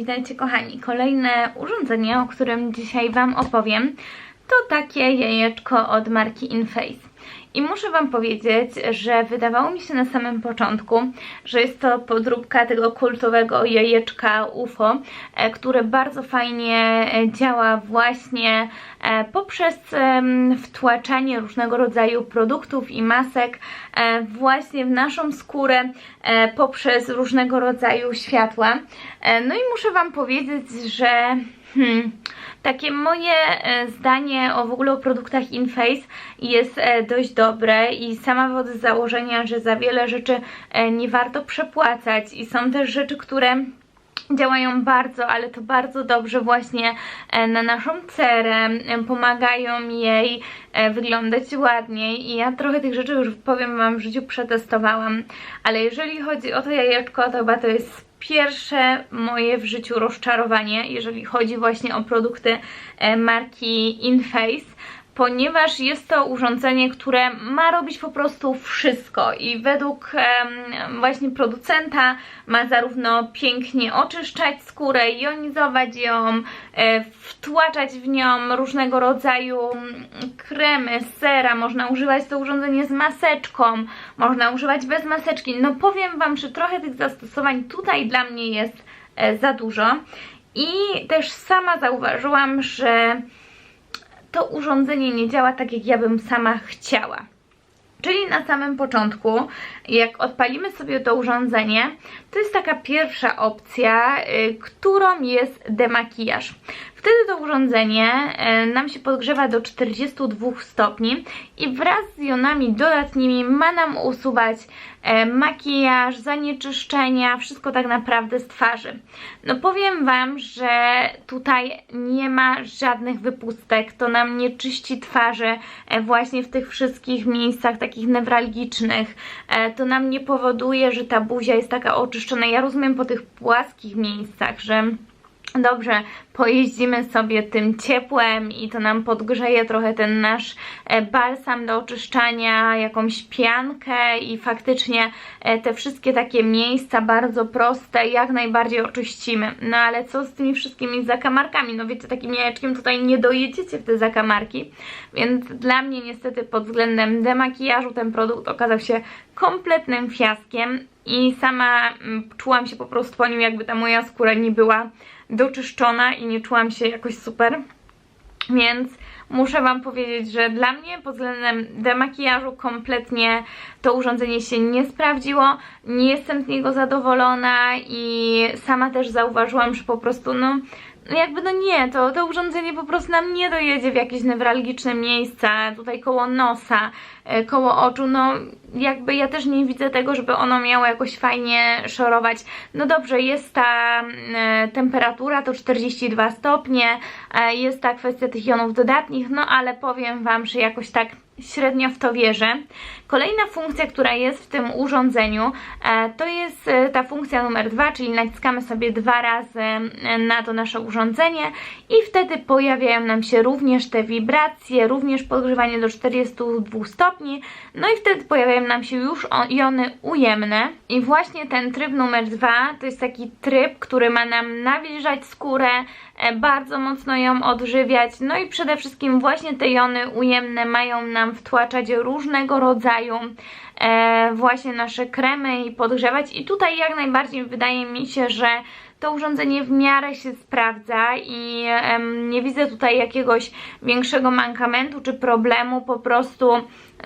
witajcie kochani. Kolejne urządzenie, o którym dzisiaj Wam opowiem, to takie jajeczko od marki InFace. I muszę Wam powiedzieć, że wydawało mi się na samym początku, że jest to podróbka tego kultowego jajeczka UFO, e, które bardzo fajnie e, działa właśnie e, poprzez wtłaczanie różnego rodzaju produktów i masek właśnie w naszą skórę poprzez różnego rodzaju światła. No i muszę Wam powiedzieć, że Hmm. Takie moje e, zdanie o w ogóle o produktach InFace jest e, dość dobre i sama wodzę z założenia, że za wiele rzeczy e, nie warto przepłacać. I są też rzeczy, które działają bardzo, ale to bardzo dobrze właśnie na naszą cerę, pomagają jej wyglądać ładniej i ja trochę tych rzeczy już powiem Wam w życiu przetestowałam, ale jeżeli chodzi o to jajeczko, to chyba to jest pierwsze moje w życiu rozczarowanie, jeżeli chodzi właśnie o produkty e, marki InFace ponieważ jest to urządzenie, które ma robić po prostu wszystko i według właśnie producenta ma zarówno pięknie oczyszczać skórę, jonizować ją, e, wtłaczać w nią różnego rodzaju kremy, sera, można używać to urządzenie z maseczką, można używać bez maseczki. No powiem Wam, że trochę tych zastosowań tutaj dla mnie jest e, za dużo i też sama zauważyłam, że to urządzenie nie działa tak, jak ja bym sama chciała. Czyli na samym początku, jak odpalimy sobie to urządzenie, to jest taka pierwsza opcja, y, którą jest demakijaż. Wtedy to urządzenie y, nam się podgrzewa do 42 stopni i wraz z jonami dodatnimi ma nam usuwać e, makijaż, zanieczyszczenia, wszystko tak naprawdę z twarzy. No powiem Wam, że tutaj nie ma żadnych wypustek, to nam nie czyści twarzy e, właśnie w tych wszystkich miejscach takich newralgicznych, e, to nam nie powoduje, że ta buzia jest taka oczyszczona. Ja rozumiem po tych płaskich miejscach, że dobrze pojeździmy sobie tym ciepłem i to nam podgrzeje trochę ten nasz e, balsam do oczyszczania, jakąś piankę i faktycznie e, te wszystkie takie miejsca bardzo proste jak najbardziej oczyścimy. No ale co z tymi wszystkimi zakamarkami? No wiecie, takim jajeczkiem tutaj nie dojedziecie w te zakamarki, więc dla mnie niestety pod względem demakijażu ten produkt okazał się kompletnym fiaskiem i sama mm, czułam się po prostu po nim jakby ta moja skóra nie była doczyszczona i nie czułam się jakoś super. Więc muszę Wam powiedzieć, że dla mnie pod względem demakijażu kompletnie to urządzenie się nie sprawdziło. Nie jestem z niego zadowolona i sama też zauważyłam, że po prostu no jakby no nie, to, to urządzenie po prostu nam nie dojedzie w jakieś newralgiczne miejsca, tutaj koło nosa, e, koło oczu, no jakby ja też nie widzę tego, żeby ono miało jakoś fajnie szorować. No dobrze, jest ta e, temperatura, to 42 stopnie, e, jest ta kwestia tych jonów dodatnich, no ale powiem Wam, że jakoś tak średnio w to wierzę. Kolejna funkcja, która jest w tym urządzeniu, e, to jest e, ta funkcja numer dwa, czyli naciskamy sobie dwa razy e, na to nasze urządzenie i wtedy pojawiają nam się również te wibracje, również podgrzewanie do 42 stopni, no i wtedy pojawiają nam się już jony ujemne i właśnie ten tryb numer dwa to jest taki tryb, który ma nam nawilżać skórę, bardzo mocno ją odżywiać, no i przede wszystkim właśnie te jony ujemne mają nam wtłaczać różnego rodzaju e, właśnie nasze kremy i podgrzewać. I tutaj jak najbardziej wydaje mi się, że to urządzenie w miarę się sprawdza i nie widzę tutaj jakiegoś większego mankamentu czy problemu, po prostu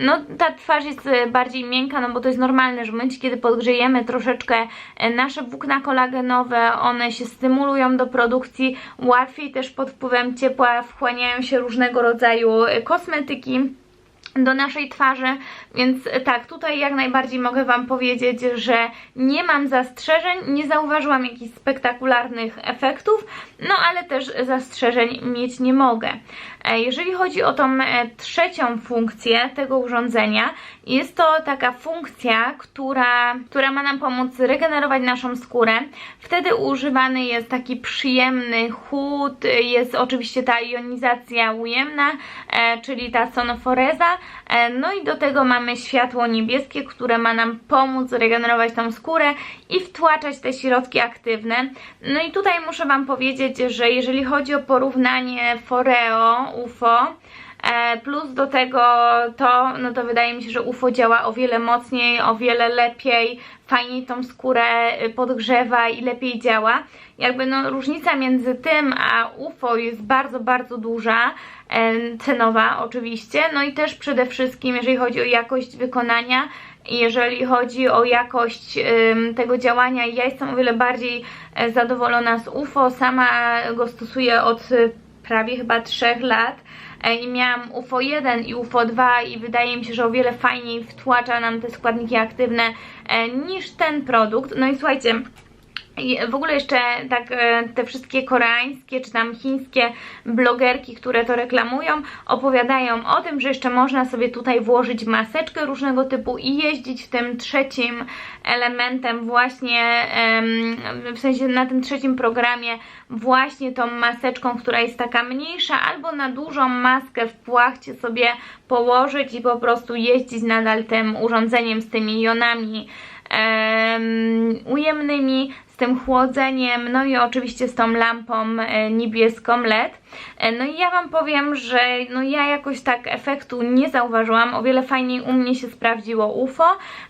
no ta twarz jest e, bardziej miękka, no bo to jest normalne, że w momencie kiedy podgrzejemy troszeczkę e, nasze włókna kolagenowe, one się stymulują do produkcji, łatwiej też pod wpływem ciepła wchłaniają się różnego rodzaju e, kosmetyki do naszej twarzy, więc tak, tutaj jak najbardziej mogę Wam powiedzieć, że nie mam zastrzeżeń, nie zauważyłam jakichś spektakularnych efektów, no ale też zastrzeżeń mieć nie mogę. E, jeżeli chodzi o tą e, trzecią funkcję tego urządzenia, Jest to taka funkcja, która, która ma nam pomóc regenerować naszą skórę. Wtedy używany jest taki przyjemny chłód, jest oczywiście ta jonizacja ujemna, e, czyli ta sonoforeza, no i do tego mamy światło niebieskie, które ma nam pomóc regenerować tą skórę i wtłaczać te środki aktywne. No i tutaj muszę Wam powiedzieć, że jeżeli chodzi o porównanie Foreo, UFO, E, plus do tego to, no to wydaje mi się, że UFO działa o wiele mocniej, o wiele lepiej, fajniej tą skórę y, podgrzewa i lepiej działa. Jakby no różnica między tym a UFO jest bardzo, bardzo duża, e, cenowa oczywiście, no i też przede wszystkim jeżeli chodzi o jakość wykonania, jeżeli chodzi o jakość tego działania, ja jestem o wiele bardziej e, zadowolona z UFO, sama go stosuję od y, prawie chyba 3 lat E, i miałam UFO 1 i UFO 2 i wydaje mi się, że o wiele fajniej wtłacza nam te składniki aktywne niż ten produkt. No i słuchajcie, i w ogóle jeszcze tak e, te wszystkie koreańskie czy tam chińskie blogerki, które to reklamują, opowiadają o tym, że jeszcze można sobie tutaj włożyć maseczkę różnego typu i jeździć w tym trzecim elementem właśnie, w sensie na tym trzecim programie właśnie tą maseczką, która jest taka mniejsza albo na dużą maskę w płachcie sobie położyć i po prostu jeździć nadal tym urządzeniem z tymi jonami um, ujemnymi, z tym chłodzeniem, no i oczywiście z tą lampą e, niebieską LED. E, no i ja Wam powiem, że no ja jakoś tak efektu nie zauważyłam, o wiele fajniej u mnie się sprawdziło UFO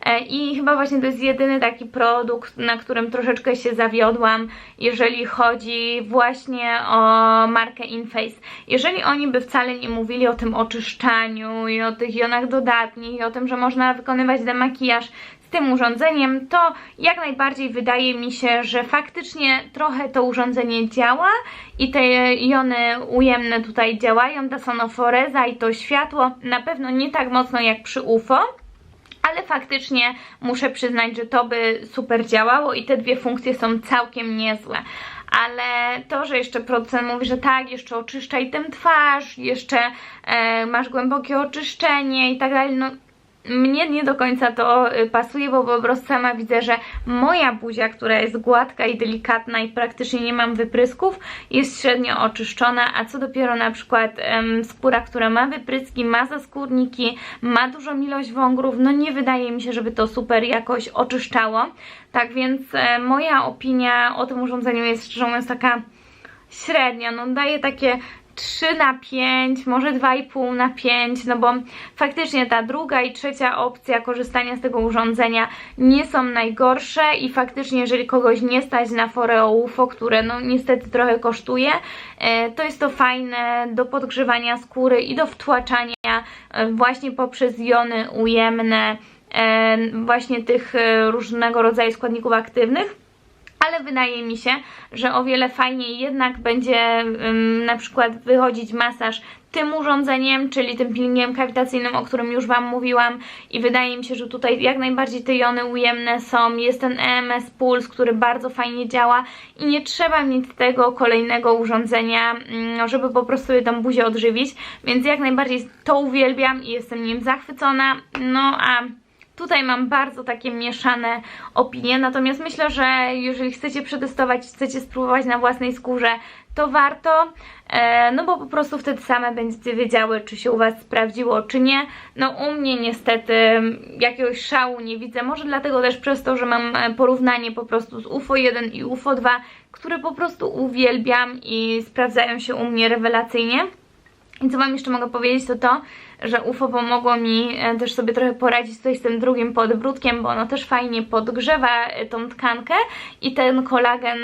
e, i chyba właśnie to jest jedyny taki produkt, na którym troszeczkę się zawiodłam, jeżeli chodzi właśnie o markę Inface. Jeżeli oni by wcale nie mówili o tym oczyszczaniu i o tych jonach dodatnich i o tym, że można wykonywać demakijaż tym urządzeniem, to jak najbardziej wydaje mi się, że faktycznie trochę to urządzenie działa i te jony ujemne tutaj działają, ta sonoforeza i to światło, na pewno nie tak mocno jak przy UFO, ale faktycznie muszę przyznać, że to by super działało i te dwie funkcje są całkiem niezłe. Ale to, że jeszcze producent mówi, że tak, jeszcze oczyszczaj tym twarz, jeszcze e, masz głębokie oczyszczenie i tak dalej, no mnie nie do końca to y, pasuje, bo po prostu sama widzę, że moja buzia, która jest gładka i delikatna i praktycznie nie mam wyprysków, jest średnio oczyszczona, a co dopiero na przykład skóra, która ma wypryski, ma zaskórniki, ma dużą ilość wągrów, no nie wydaje mi się, żeby to super jakoś oczyszczało. Tak więc e, moja opinia o tym urządzeniu jest szczerze mówiąc taka średnia, no daje takie 3 na 5, może 2,5 na 5, no bo faktycznie ta druga i trzecia opcja korzystania z tego urządzenia nie są najgorsze i faktycznie jeżeli kogoś nie stać na Foreo UFO, które no niestety trochę kosztuje, e, to jest to fajne do podgrzewania skóry i do wtłaczania e, właśnie poprzez jony ujemne e, właśnie tych różnego rodzaju składników aktywnych ale wydaje mi się, że o wiele fajniej jednak będzie na przykład wychodzić masaż tym urządzeniem, czyli tym peelingiem kawitacyjnym, o którym już Wam mówiłam. I wydaje mi się, że tutaj jak najbardziej te jony ujemne są, jest ten EMS Pulse, który bardzo fajnie działa. I nie trzeba mieć tego kolejnego urządzenia, żeby po prostu tą buzię odżywić, więc jak najbardziej to uwielbiam i jestem nim zachwycona, no a Tutaj mam bardzo takie mieszane opinie, natomiast myślę, że jeżeli chcecie przetestować, chcecie spróbować na własnej skórze, to warto, e, no bo po prostu wtedy same będziecie wiedziały, czy się u Was sprawdziło, czy nie. No u mnie niestety jakiegoś szału nie widzę, może dlatego też przez to, że mam e, porównanie po prostu z UFO 1 i UFO 2, które po prostu uwielbiam i sprawdzają się u mnie rewelacyjnie. I co Wam jeszcze mogę powiedzieć, to to, że UFO pomogło mi e, też sobie trochę poradzić tutaj z tym drugim podbródkiem, bo ono też fajnie podgrzewa e, tą tkankę i ten kolagen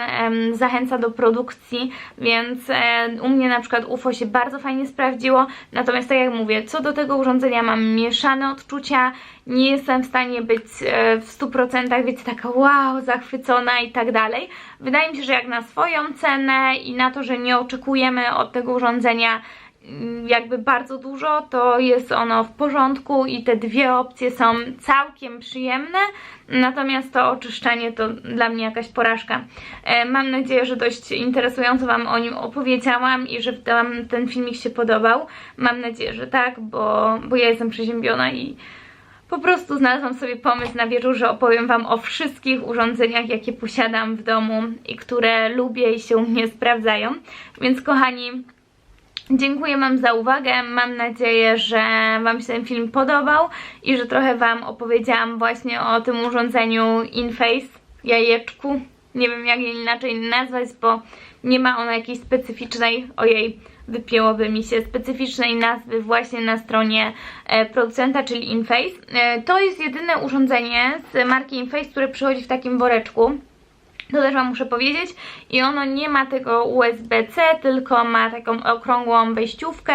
zachęca do produkcji, więc e, u mnie na przykład UFO się bardzo fajnie sprawdziło, natomiast tak jak mówię, co do tego urządzenia mam mieszane odczucia, nie jestem w stanie być w 100% wiecie, taka wow, zachwycona i tak dalej. Wydaje mi się, że jak na swoją cenę i na to, że nie oczekujemy od tego urządzenia jakby bardzo dużo, to jest ono w porządku i te dwie opcje są całkiem przyjemne, natomiast to oczyszczanie to dla mnie jakaś porażka. E, mam nadzieję, że dość interesująco Wam o nim opowiedziałam i że Wam ten filmik się podobał. Mam nadzieję, że tak, bo, bo ja jestem przeziębiona i po prostu znalazłam sobie pomysł na wieczór, że opowiem Wam o wszystkich urządzeniach, jakie posiadam w domu i które lubię i się u mnie sprawdzają. Więc kochani, Dziękuję Wam za uwagę. Mam nadzieję, że Wam się ten film podobał i że trochę Wam opowiedziałam właśnie o tym urządzeniu InFace, jajeczku. Nie wiem jak je inaczej nazwać, bo nie ma ono jakiejś specyficznej, ojej, wypięłoby mi się, specyficznej nazwy właśnie na stronie e, producenta, czyli InFace. E, to jest jedyne urządzenie z marki InFace, które przychodzi w takim woreczku. To też Wam muszę powiedzieć. I ono nie ma tego USB-C, tylko ma taką okrągłą wejściówkę,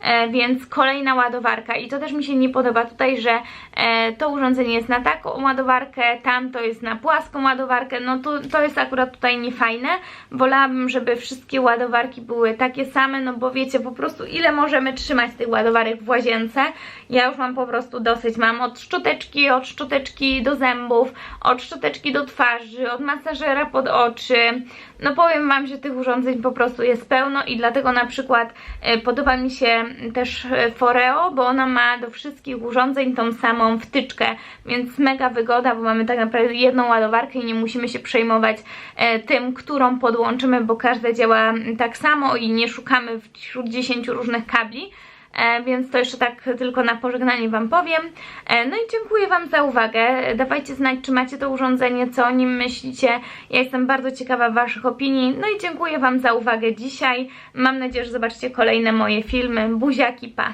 e, więc kolejna ładowarka. I to też mi się nie podoba tutaj, że e, to urządzenie jest na taką ładowarkę, tam to jest na płaską ładowarkę. No to, to jest akurat tutaj niefajne. Wolałabym, żeby wszystkie ładowarki były takie same, no bo wiecie po prostu ile możemy trzymać tych ładowarek w łazience. Ja już mam po prostu dosyć. Mam od szczoteczki, od szczoteczki do zębów, od szczoteczki do twarzy, od masażera pod oczy. No powiem Wam, że tych urządzeń po prostu jest pełno i dlatego na przykład e, podoba mi się też e, Foreo, bo ona ma do wszystkich urządzeń tą samą wtyczkę, więc mega wygoda, bo mamy tak naprawdę jedną ładowarkę i nie musimy się przejmować e, tym, którą podłączymy, bo każda działa tak samo i nie szukamy wśród 10 różnych kabli. E, więc to jeszcze tak tylko na pożegnanie Wam powiem. E, no i dziękuję Wam za uwagę. Dawajcie znać, czy macie to urządzenie, co o nim myślicie. Ja jestem bardzo ciekawa Waszych opinii. No i dziękuję Wam za uwagę dzisiaj. Mam nadzieję, że zobaczycie kolejne moje filmy. Buziaki, pa!